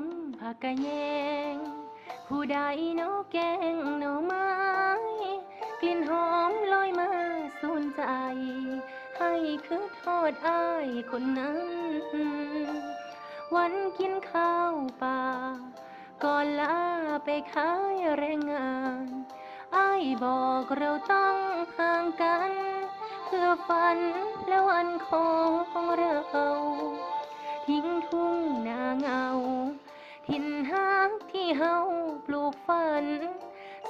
มผักกะแยง ผู้ใดเนอแกงหน่อไม้ กลิ่นหอมลอยมาสูนใจ ให้คือทอดอ้ายคนนั้น วันกินข้าวป่า ก่อนลาไปขายแรงงานอ้ายบอกเราต้องห่างกัน เพื่อฝันและวันของเรา เฮาปลูกฝัน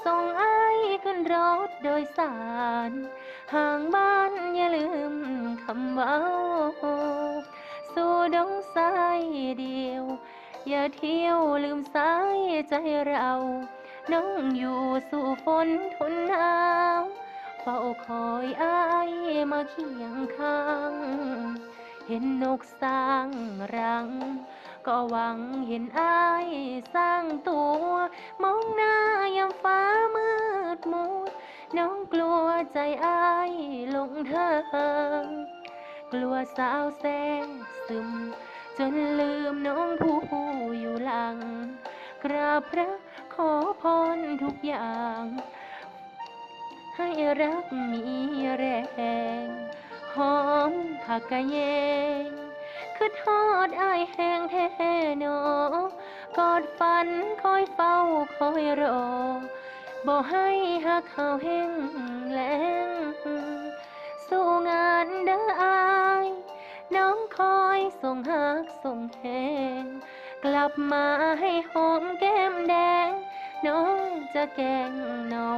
ส่งไอ้ขึ้นรถโดยสาร ห่างบ้านอย่าลืมคำเว้า สู่ดงสายเดียว อย่าเที่ยวลืมสายใจเราน้องอยู่สู่ฝนทนหนาวเฝ้าคอยอ้ายมาเคียงข้าง เห็นนกสร้างรัง ก็หวังเห็นอายสร้างตัว มองหน้ายามฟ้ามืดมดน้องกลัวใจอายหลงทางกลัวสาวแทรกซึม จนลืมน้องผู้อยู่หลัง กราบพระขอพรทุกอย่าง ให้รักมีแรง หอมผักกะแยง คือทอดอายแห้งแท้หนอกอดฝันคอยเฝ้าคอยรอบ่ให้หักเขาแห้งแล้งสู้งานเด้ออายน้องคอยส่งหักส่งแหงกลับมาให้หอมแก้มแดง น้องจะแกงน่อไ